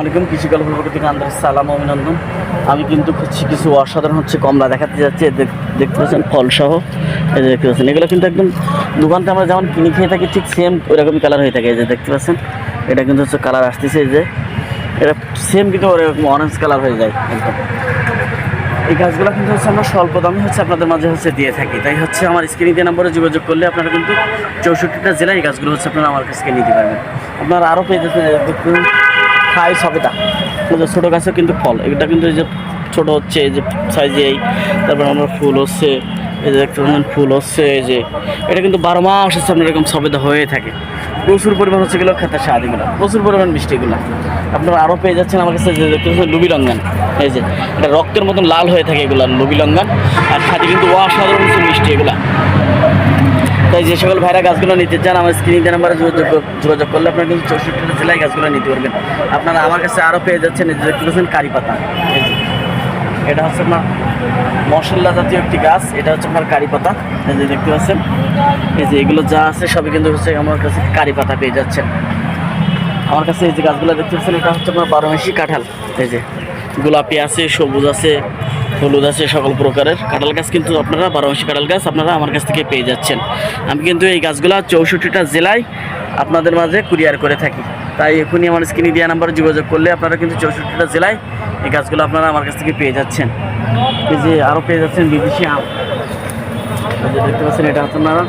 আলাইকুম কৃষিকল পক্ষ থেকে আন্তরিক সালাম অভিনন্দন। আমি কিন্তু হচ্ছে কিছু অসাধারণ হচ্ছে কমলা। দেখাতে যাচ্ছি দেখতে পাচ্ছেন ফল সহ এই যে দেখতে পাচ্ছেন, এগুলো কিন্তু একদম দোকানতে আমরা যেমন কিনে খেয়ে থাকি, ঠিক সেম ওইরকমই কালার হয়ে থাকে। এই যে দেখতে পাচ্ছেন, এটা কিন্তু হচ্ছে কালার আসতেছে যে। এটা সেম কিন্তু ওরকম অরেঞ্জ কালার হয়ে যায় একদম। এই গাছগুলো কিন্তু হচ্ছে আমরা স্বল্প দামে হচ্ছে আপনাদের মাঝে হচ্ছে দিয়ে থাকি। তাই হচ্ছে আমার স্ক্রিনিং দিয়ে নম্বরে যোগাযোগ করলে আপনারা কিন্তু চৌষট্টিটা জেলায় এই গাছগুলো হচ্ছে আপনারা আমার কাছ নিতে পারবেন। আপনারা আরও পেয়ে দেখুন খাই যে ছোটো গাছেও কিন্তু ফল, এটা কিন্তু এই যে ছোটো হচ্ছে, এই যে সাইজে এই, তারপর আমরা ফুল হচ্ছে, এই যে দেখতে পাচ্ছেন ফুল হচ্ছে, এই যে, এটা কিন্তু বারো মাস হচ্ছে আপনার এরকম সবেদা হয়ে থাকে। প্রচুর পরিমাণ হচ্ছে এগুলো খেতে স্বাদ এগুলো প্রচুর পরিমাণ মিষ্টি এগুলো। আপনারা আরও পেয়ে যাচ্ছেন আমার কাছে যে দেখতে লুবি লঙ্গান। এই যে, এটা রক্তের মতন লাল হয়ে থাকে এগুলো, লুবি লঙ্গান। আর খাদি কিন্তু অসাধারণ মিষ্টি এগুলা। তাই যে সকল ভাইরা গাছগুলো নিতে চান, আমার স্ক্রিনিং নাম্বারে যোগাযোগ যোগাযোগ করলে আপনারা কিন্তু চৌষট্টিটা জেলায় গাছগুলো নিতে পারবেন। আপনারা আমার কাছে আরও পেয়ে যাচ্ছেন দেখতে পাচ্ছেন কারি পাতা এটা হচ্ছে আপনার মশলা জাতীয় একটি গাছ, এটা হচ্ছে আপনার কারি পাতা এই যে দেখতে পাচ্ছেন, এই যে এগুলো যা আছে সবই কিন্তু হচ্ছে আমার কাছে কারি পাতা পেয়ে যাচ্ছেন। আমার কাছে এই যে গাছগুলো দেখতে পাচ্ছেন, এটা হচ্ছে আপনার বারো মাসি কাঁঠাল। এই যে, গোলাপি আছে, সবুজ আছে হলুদ আছে সকল প্রকারের। কাঁঠাল গাছ কিন্তু আপনারা বারো মাসি কাঁঠাল গাছ আপনারা আমার কাছ থেকে পেয়ে যাচ্ছেন। আমি কিন্তু এই গাছগুলো চৌষট্টিটা জেলায় আপনাদের মাঝে কুরিয়ার করে থাকি। তাই এখনই আমার স্ক্রিনে দেওয়া নাম্বারে যোগাযোগ করলে আপনারা কিন্তু চৌষট্টিটা জেলায় এই গাছগুলো আপনারা আমার কাছ থেকে পেয়ে যাচ্ছেন। এই যে আরও পেয়ে যাচ্ছেন বিদেশি আম। দেখতে পাচ্ছেন, এটা হচ্ছে আপনারা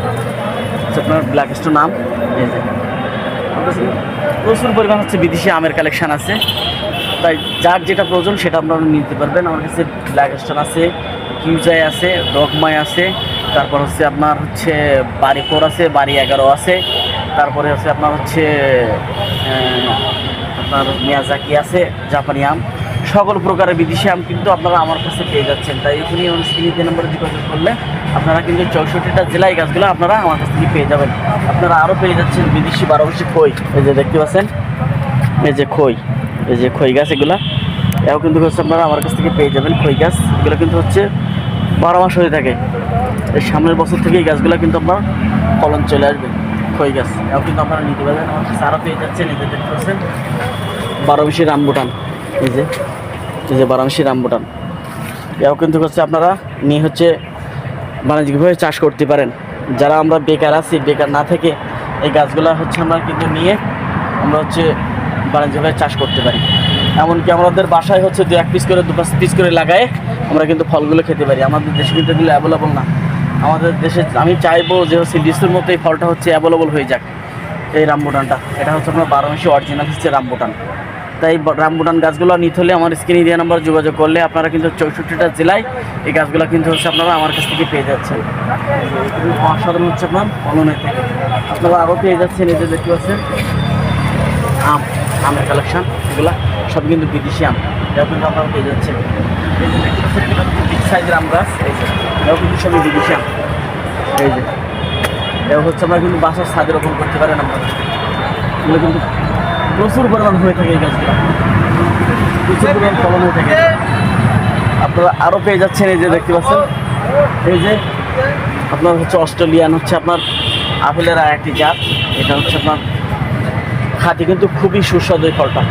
আপনার ব্ল্যাক স্টোন আম। এই যে। প্রচুর পরিমাণ হচ্ছে বিদেশি আমের কালেকশান আছে। তাই যার যেটা প্রয়োজন সেটা আপনারা নিতে পারবেন। আমার কাছে ব্ল্যাক স্টার আছে, কিউজাই আছে, ডগমাই আছে, তারপর হচ্ছে আপনার হচ্ছে বাড়ি ফোর আছে, বাড়ি এগারো আছে, তারপরে হচ্ছে আপনার হচ্ছে আপনার মিয়াজাকি আছে, জাপানি আম। সকল প্রকারের বিদেশি আম কিন্তু আপনারা আমার কাছে পেয়ে যাচ্ছেন। তাই এখনই আমার স্ক্রিনে নাম্বারে যোগাযোগ করলে আপনারা কিন্তু চৌষট্টিটা জেলায় গাছগুলো আপনারা আমার কাছ থেকে পেয়ে যাবেন। আপনারা আরও পেয়ে যাচ্ছেন বিদেশি বারো মাসি খই। এই যে দেখতে পাচ্ছেন? এই যে খই। এই যে খই গাছ এগুলা, এও কিন্তু হচ্ছে আপনারা আমার কাছ থেকে পেয়ে যাবেন খই গাছ। এগুলো কিন্তু হচ্ছে বারো মাস হয়ে থাকে। এই সামনের বছর থেকে এই গাছগুলো কিন্তু আপনার ফলন চলে আসবে, খই গাছ। এও কিন্তু আপনারা নিতে পারবেন। আমার আরও পেয়ে যাচ্ছেন, এই যে দেখতে পাচ্ছেন। বারো মাসি রামবুটান, এই যে এই যে বারো মাসি রামবুটান। এও কিন্তু হচ্ছে আপনারা নিয়ে হচ্ছে বাণিজ্যিকভাবে চাষ করতে পারেন। যারা আমরা বেকার আছি, বেকার না থেকে এই গাছগুলো হচ্ছে আমরা কিন্তু নিয়ে আমরা হচ্ছে বাণিজ্যিকভাবে চাষ করতে পারি। এমনকি আমাদের বাসায় হচ্ছে দু এক পিস করে, দু পাঁচ পিস করে লাগায় আমরা কিন্তু ফলগুলো খেতে পারি। আমাদের দেশে কিন্তু এগুলো অ্যাভেলেবল না। আমাদের দেশে আমি চাইব যে হচ্ছে লিচুর মতো এই ফলটা হচ্ছে অ্যাভেলেবল হয়ে যাক এই রামবুটানটা। এটা হচ্ছে আপনার বারো অরিজিনাল হচ্ছে রামবুটান। তাই রামবুটান গাছগুলো নিতে হলে আমার স্ক্রিনে দেওয়া নাম্বার যোগাযোগ করলে আপনারা কিন্তু চৌষট্টিটা জেলায় এই গাছগুলো কিন্তু হচ্ছে আপনারা আমার কাছ থেকে পেয়ে যাচ্ছেন। অসাধারণ হচ্ছে আপনার ফলনের থেকে। আপনারা আরও পেয়ে যাচ্ছেন এই যে দেখতে পাচ্ছেন, আম। আমের কালেকশন এগুলা সব কিন্তু বিদেশি আম। এটাও কিন্তু আপনারা পেয়ে যাচ্ছেন। এই যে দেখতে পাচ্ছেন এটা কিন্তু বিগ সাইজের আম গাছ, এই যে এটাও কিন্তু সবই বিদেশি আম। এই যে এটাও হচ্ছে আমরা কিন্তু বাসার ছাদে রোপণ করতে পারেন আপনারা এগুলো কিন্তু প্রচুর পরিমাণ হয়ে থাকে এই গাছগুলো। প্রচুর পরিমাণ ফলন হয়ে থাকে। আপনারা আরও পেয়ে যাচ্ছেন এই যে দেখতে পাচ্ছেন। এই যে, আপনার হচ্ছে অস্ট্রেলিয়ান হচ্ছে আপনার আপেলের আর একটি জাত। এটা হচ্ছে আপনার খাঁটি কিন্তু খুবই সুস্বাদু ফলটা।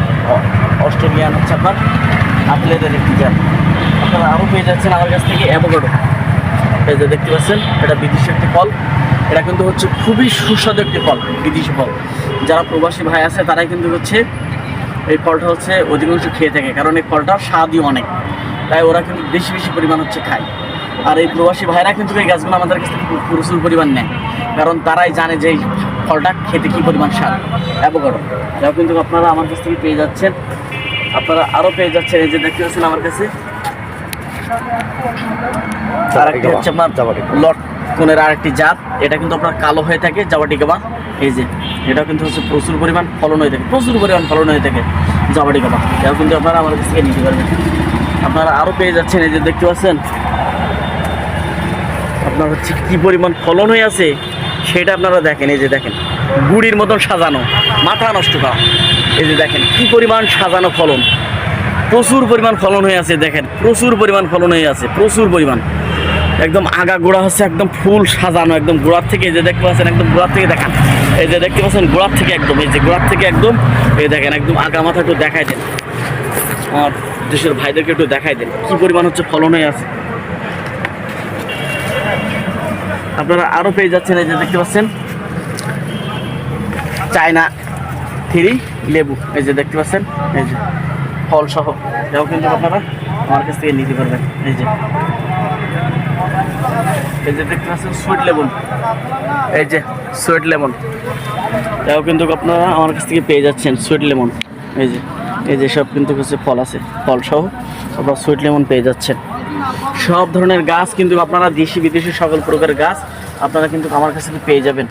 অস্ট্রেলিয়ান হচ্ছে আপনার আপেলের একটি জাত। আপনারা আরও পেয়ে যাচ্ছেন আমার কাছ থেকে অ্যাভোকাডো এই যে দেখতে পাচ্ছেন, এটা বিদেশি একটি ফল। এটা কিন্তু হচ্ছে খুবই সুস্বাদু একটি ফল, বিদেশি ফল। যারা প্রবাসী ভাই আছে, তারাই কিন্তু হচ্ছে এই ফলটা হচ্ছে অধিকাংশ খেয়ে থাকে, কারণ এই ফলটার স্বাদই অনেক। তাই ওরা কিন্তু বেশি বেশি পরিমাণ হচ্ছে খায়। আর এই প্রবাসী ভাইরা কিন্তু এই গাছগুলো আমাদের কাছ থেকে প্রচুর পরিমাণ নেয়। কারণ তারাই জানে যে ফলটা খেতে কী পরিমাণ স্বাদ? অ্যাভোকাডো। এটাও কিন্তু আপনারা আমার কাছ থেকে পেয়ে যাচ্ছেন। আপনারা আরও পেয়ে যাচ্ছেন। এই যে দেখতে পাচ্ছেন আমার কাছে। আরেকটি হচ্ছে আপনার লট কোনের আরেকটি জাত। এটা কিন্তু আপনার কালো হয়ে থাকে জাবাটি গাবা এই যে এটা কিন্তু হচ্ছে প্রচুর পরিমাণ ফলন হয়ে থাকে। প্রচুর পরিমাণ ফলন হয়ে থাকে জাবাটি গাবা এটাও কিন্তু আপনারা আমার কাছ থেকে নিতে পারবেন। আপনারা আরও পেয়ে যাচ্ছেন। এই যে দেখতে পাচ্ছেন আপনার হচ্ছে কি পরিমাণ ফলন হয়ে আছে। সেটা আপনারা দেখেন, এই যে দেখেন, গুড়ির মতন সাজানো, মাথা নষ্ট করা। এই যে দেখেন, কি পরিমাণ সাজানো ফলন। প্রচুর পরিমাণ ফলন হয়ে আছে, দেখেন, প্রচুর পরিমাণ ফলন হয়ে আছে, প্রচুর পরিমাণ। একদম আগা গোড়া হচ্ছে একদম ফুল সাজানো, একদম গোড়ার থেকে, এই যে দেখতে পাচ্ছেন, একদম গোড়ার থেকে দেখান। এই যে দেখতে পাচ্ছেন, গোড়ার থেকে একদম, এই যে গোড়ার থেকে একদম, এই দেখেন, একদম আগা মাথা একটু দেখাই দেন। আমার দেশের ভাইদেরকে একটু দেখাই দেন, কি পরিমাণ হচ্ছে ফলন হয়ে আছে। আপনারা আরও পেয়ে যাচ্ছেন এই যে দেখতে পাচ্ছেন। চায়না থ্রি লেবু, এই যে দেখতে পাচ্ছেন, এই যে ফল সহ। এটাও কিন্তু আপনারা, আমার কাছ থেকে নিতে পারবেন, এই যে। এই যে দেখতে পাচ্ছেন সুইট লেমন এই যে সুইট লেমন এটাও কিন্তু আপনারা আমার কাছ থেকে পেয়ে যাচ্ছেন সুইট লেমন এই যে এই যে সব কিন্তু হচ্ছে ফল আছে, ফল সহ। আপনারা সুইট লেমন পেয়ে যাচ্ছেন। সব ধরনের গাছ কিন্তু আপনারা দেশি বিদেশি সকল প্রকারের গাছ আপনারা কিন্তু আমার কাছ পেয়ে যাবেন।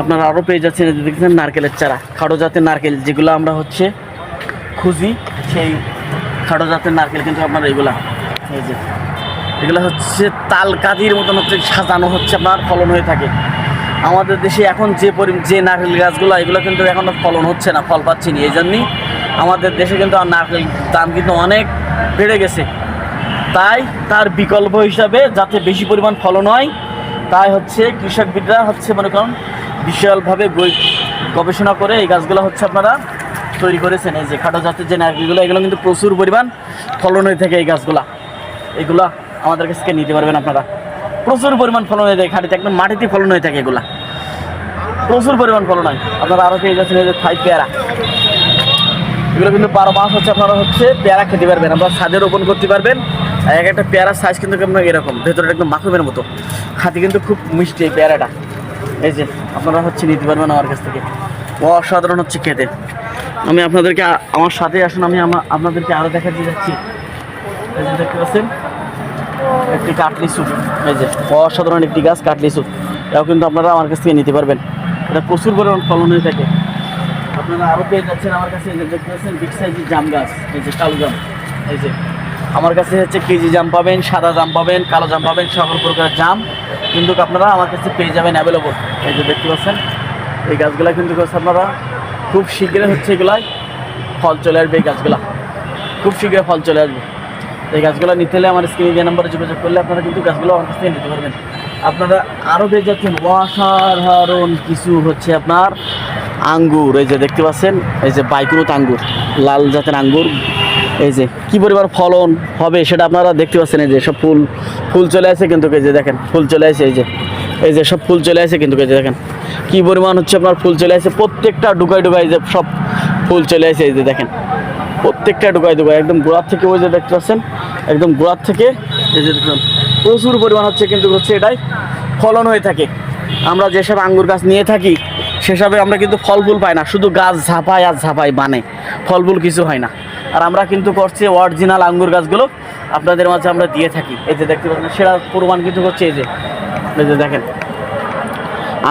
আপনারা আরও পেয়ে যাচ্ছেন দেখছেন নারকেলের চারা। খাড়ো জাতের নারকেল, যেগুলো আমরা হচ্ছে খুঁজি, সেই খাটো জাতের নারকেল কিন্তু আপনার এগুলা এই যে, এগুলো হচ্ছে তাল কাদির মতন হচ্ছে সাজানো হচ্ছে, আপনার ফলন হয়ে থাকে। আমাদের দেশে এখন যে পরি, যে নারকেল গাছগুলো, এগুলো কিন্তু এখন ফলন হচ্ছে না, ফল পাচ্ছি না, এই জন্যই আমাদের দেশে কিন্তু নারকেল দাম কিন্তু অনেক বেড়ে গেছে। তাই তার বিকল্প হিসাবে যাতে বেশি পরিমাণ ফলন হয় তাই হচ্ছে কৃষকবিদরা হচ্ছে মনে করুন বিশালভাবে গবেষণা করে এই গাছগুলো হচ্ছে আপনারা তৈরি করেছেন। এই যে খাটো জাতের যে নারকেলগুলো, এগুলো কিন্তু প্রচুর পরিমাণ ফলন হয়ে থাকে এই গাছগুলা। এগুলা আমাদের কাছ থেকে নিতে পারবেন আপনারা। প্রচুর পরিমাণ ফলন হয়ে থাকে খাটিতে, একদম মাটিতে ফলন হয়ে থাকে এগুলা। প্রচুর পরিমাণ ফলন হয়। আপনারা আরও পেয়ে যাচ্ছেন এই যে থাই পেয়ারা। এগুলো কিন্তু বারো মাস হচ্ছে আপনারা হচ্ছে পেয়ারা খেতে পারবেন আপনারা ছাদে রোপণ করতে পারবেন। এক একটা পেয়ারার সাইজ কিন্তু আপনার এরকম? ভেতরটা একদম মাখুমের মতো। খাতে কিন্তু খুব মিষ্টি এই পেয়ারাটা। এই যে, আপনারা হচ্ছে নিতে পারবেন আমার কাছ থেকে। অসাধারণ হচ্ছে খেতে। আমি আপনাদেরকে আমার সাথে আসুন, আমি আপনাদেরকে আরও দেখাতে যাচ্ছি। এই যে দেখতে পাচ্ছেন? একটি কাটলি স্যুপ। এই যে, অসাধারণ একটি গাছ, কাটলি স্যুপ। এটাও কিন্তু আপনারা আমার কাছ থেকে নিতে পারবেন। এটা প্রচুর পরিমাণ ফলন হয়ে থাকে। আপনারা আরও পেয়ে যাচ্ছেন আমার কাছে। দেখতে পাচ্ছেন বিগ সাইজের জাম গাছ। এই যে কালো জাম। এই যে আমার কাছে হচ্ছে কেজি জাম পাবেন, সাদা জাম পাবেন, কালো জাম পাবেন, সকল প্রকারের জাম কিন্তু আপনারা আমার কাছে পেয়ে যাবেন অ্যাভেলেবল এই যে দেখতে পাচ্ছেন, এই গাছগুলা কিন্তু আপনারা খুব শীঘ্রই হচ্ছে এগুলাই ফল চলে আসবে এই গাছগুলা। খুব শীঘ্রই ফল চলে আসবে। এই গাছগুলো নিতে হলে আমার স্ক্রিনে যে নাম্বারে যোগাযোগ করলে আপনারা কিন্তু গাছগুলো আমার কাছ থেকে নিতে পারবেন। আপনারা আরও পেয়ে যাচ্ছেন অসাধারণ কিছু হচ্ছে আপনার আঙ্গুর। এই যে দেখতে পাচ্ছেন, এই যে বাইকুনুত আঙ্গুর, লাল জাতের আঙ্গুর। এই যে, কি পরিমাণ ফলন হবে সেটা আপনারা দেখতে পাচ্ছেন, এই যে সব ফুল ফুল চলে আসে কিন্তু এই যে দেখেন, ফুল চলে আসে, এই যে এই যে সব ফুল চলে আসে কিন্তু এই যে দেখেন, কি পরিমাণ হচ্ছে আপনার ফুল চলে আসে, প্রত্যেকটা ডুকাই ডুকাই যে সব ফুল চলে আসে, এই যে দেখেন, প্রত্যেকটা ডুকাই ডুকাই একদম গোড়ার থেকে ওই যে দেখতে পাচ্ছেন, একদম গোড়ার থেকে, এই যে দেখুন, প্রচুর পরিমাণ হচ্ছে কিন্তু হচ্ছে এটাই ফলন হয়ে থাকে। আমরা যেসব আঙ্গুর গাছ নিয়ে থাকি, সেসবে আমরা কিন্তু ফল ফুল পাই না, শুধু গাছ ঝাপায় আর ঝাপায় বানে ফল ফুল কিছু হয় না। আর আমরা কিন্তু করছি অরিজিনাল আঙ্গুর গাছগুলো আপনাদের মাঝে আমরা দিয়ে থাকি। এই যে দেখতে পাচ্ছেন সেটা প্রমাণ কিন্তু হচ্ছে এই যে এই যে দেখেন।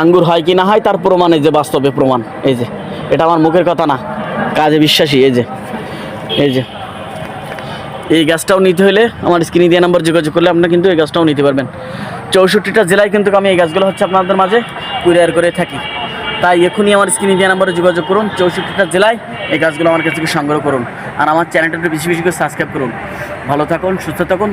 আঙ্গুর হয় কি না হয়, তার প্রমাণ এই যে বাস্তবে প্রমাণ। এই যে, এটা আমার মুখের কথা না, কাজে বিশ্বাসী, এই যে এই যে। এই গাছটাও নিতে হলে আমার স্ক্রিনে দিয়ে নাম্বার যোগাযোগ করলে আপনারা কিন্তু এই গাছটাও নিতে পারবেন। চৌষট্টিটা জেলায় কিন্তু আমি এই গাছগুলো হচ্ছে আপনাদের মাঝে কুরিয়ার করে থাকি। তাই এখনই আমার স্ক্রিন ইন্ডিয়া নাম্বারে যোগাযোগ করুন, চৌষট্টিটা জেলায় এই গাছগুলো আমার কাছ থেকে সংগ্রহ করুন। আর আমার চ্যানেলটা বেশি বেশি করে সাবস্ক্রাইব করুন। ভালো থাকুন, সুস্থ থাকুন